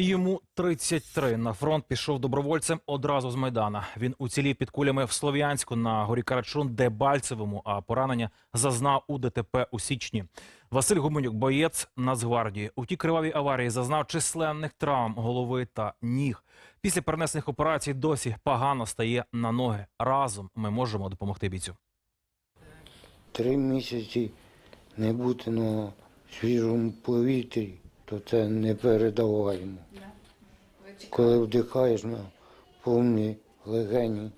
Йому 33. На фронт пішов добровольцем одразу з Майдана. Він уцілів під кулями в Слов'янську на горі Карачун, Дебальцевому, а поранення зазнав у ДТП у січні. Василь Гуменюк, боєць Нацгвардії. У тій кривавій аварії зазнав численних травм голови та ніг. Після перенесених операцій досі погано стає на ноги. Разом ми можемо допомогти бійцю. Три місяці не бути на свіжому повітрі, то це не передаваємо. Коли вдихаєш на повні легені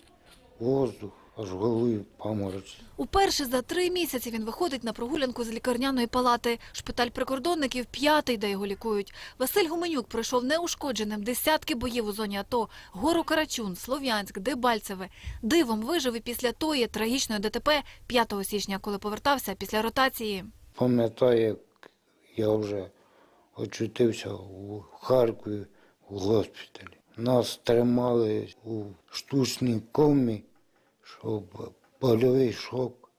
воздух, аж голові поморочиться. Уперше за три місяці він виходить на прогулянку з лікарняної палати. Шпиталь прикордонників п'ятий, де його лікують. Василь Гуменюк пройшов неушкодженим десятки боїв у зоні АТО. Гору Карачун, Слов'янськ, Дебальцеве. Дивом вижив і після тої трагічної ДТП 5 січня, коли повертався після ротації. Пам'ятаю, як я вже очутився у Харкові в госпіталі. Нас тримали у штучній комі, щоб больовий шок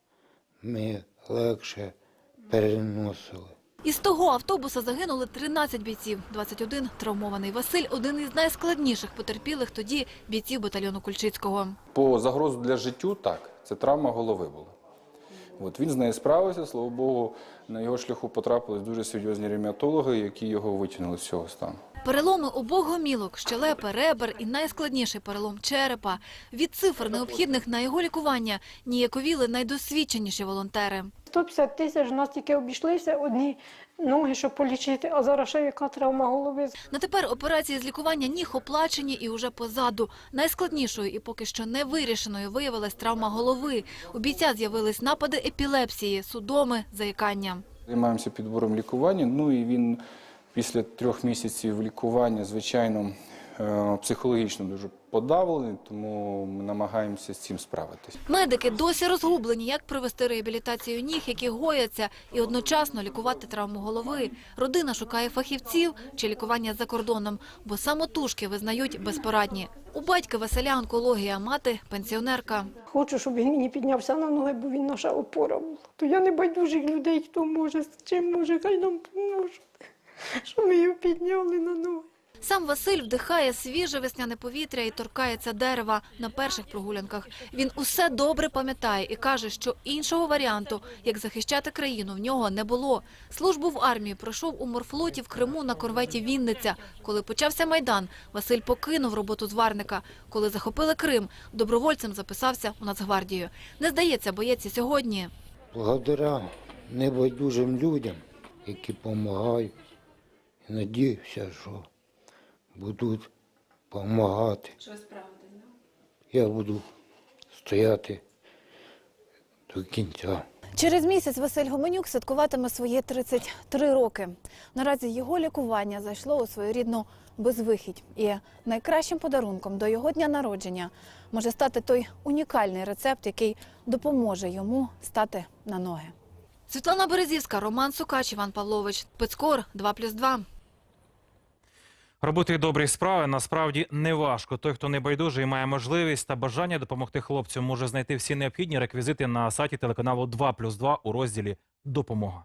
ми легше переносили. Із того автобуса загинули 13 бійців, 21 травмований. Василь – один із найскладніших потерпілих тоді бійців батальйону Кульчицького. По загрозу для життю так, це травма голови була. От він з нею справився, слава Богу, на його шляху потрапили дуже серйозні ревматологи, які його витягнули з цього стану. Переломи обох гомілок, щелепи, ребер і найскладніший перелом черепа. Від цифр, необхідних на його лікування, ніяковіли найдосвідченіші волонтери. 150 тисяч у нас тільки обійшлися одні ноги, щоб полічити, а зараз ще яка травма голови. На тепер операції з лікування ніг оплачені і уже позаду. Найскладнішою і поки що не вирішеною виявилась травма голови. У бійця з'явились напади епілепсії, судоми, заїкання. Займаємося підбором лікування. Ну і він після трьох місяців лікування, звичайно, е, психологічно дуже подавлений, тому ми намагаємося з цим справитись. Медики досі розгублені, як провести реабілітацію ніг, які гояться, і одночасно лікувати травму голови. Родина шукає фахівців чи лікування за кордоном, бо самотужки визнають безпорадні. У батька Василя онкологія, мати пенсіонерка. Хочу, щоб він мені піднявся на ноги, бо він наша опора була. То я не байдужих людей, хто може, з чим може, хай нам поможе. Щоб ми його підняли на ноги. Сам Василь вдихає свіже весняне повітря і торкається дерева на перших прогулянках. Він усе добре пам'ятає і каже, що іншого варіанту, як захищати країну, в нього не було. Службу в армії пройшов у морфлоті в Криму на корветі Вінниця. Коли почався майдан, Василь покинув роботу зварника. Коли захопили Крим, добровольцем записався у Нацгвардію. Не здається, боєць сьогодні. Благодаря небайдужим людям, які допомагають, надіюся, що будуть допомагати. Що ви справитесь, Я буду стояти до кінця. Через місяць Василь Гоменюк святкуватиме свої 33 роки. Наразі його лікування зайшло у своєрідну безвихідь. І найкращим подарунком до його дня народження може стати той унікальний рецепт, який допоможе йому стати на ноги. Світлана Березівська, Роман Сукач, Іван Павлович. Пецкор 2+,2. Робити добрі справи насправді не важко. Той, хто не байдужий, має можливість та бажання допомогти хлопцю, може знайти всі необхідні реквізити на сайті телеканалу 2+,2 у розділі Допомога.